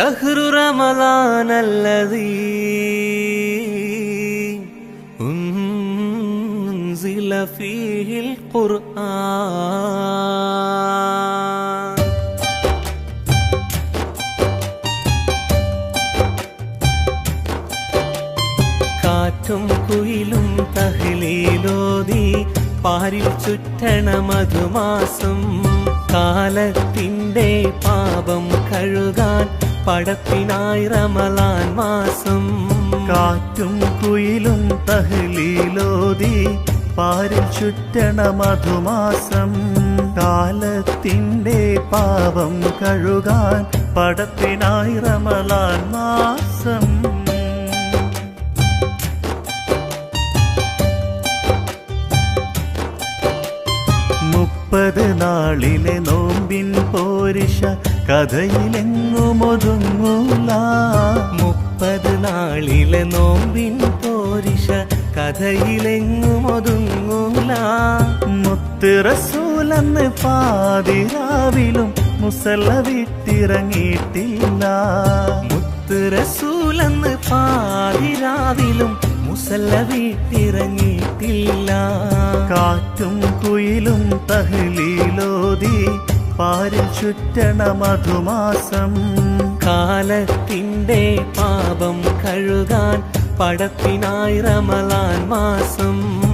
ഷഹ്റു റമലാനല്ലതീ ഉൻസില ഫീഹിൽ ഖുർആൻ. കാറ്റും കുയിലും തഹ്ലീലോതി പാരിൽ ചുറ്റണമതുമാസം കാലത്തിന്റെ പാപം കഴുകാൻ പടത്തിനായി റമലാൻ മാസം. കാറ്റും കുയിലും തഹലീലോതി പാരിൽ ചുറ്റണ മധുമാസം. കാലത്തിന്റെ പാപം കഴുകാൻ പടത്തിനായി റമലാൻ മാസം. മുപ്പത് നാളിലെ നോമ്പിൻ പോരിഷ കഥയിലെങ്ങുമൊതുങ്ങൂല. മുപ്പത് നാളിലെ നോമ്പിൻ പോരിഷ കഥയിലെങ്ങും ഒതുങ്ങൂല മുത്ത് പാതിരാവിലും മുസല്ല വിട്ടിറങ്ങിയിട്ടില്ല. മുത്ത് റസൂലെന്ന് പാതിരാവിലും മുസല്ല വീട്ടിറങ്ങിയിട്ടില്ല. കാറ്റും കുയിലും തഹ്ലീലോതി പാരിൽ ചുറ്റണ മധുമാസം. കാലത്തിന്റെ പാപം കഴുകാൻ പടത്തിനായി റമലാൻ മാസം.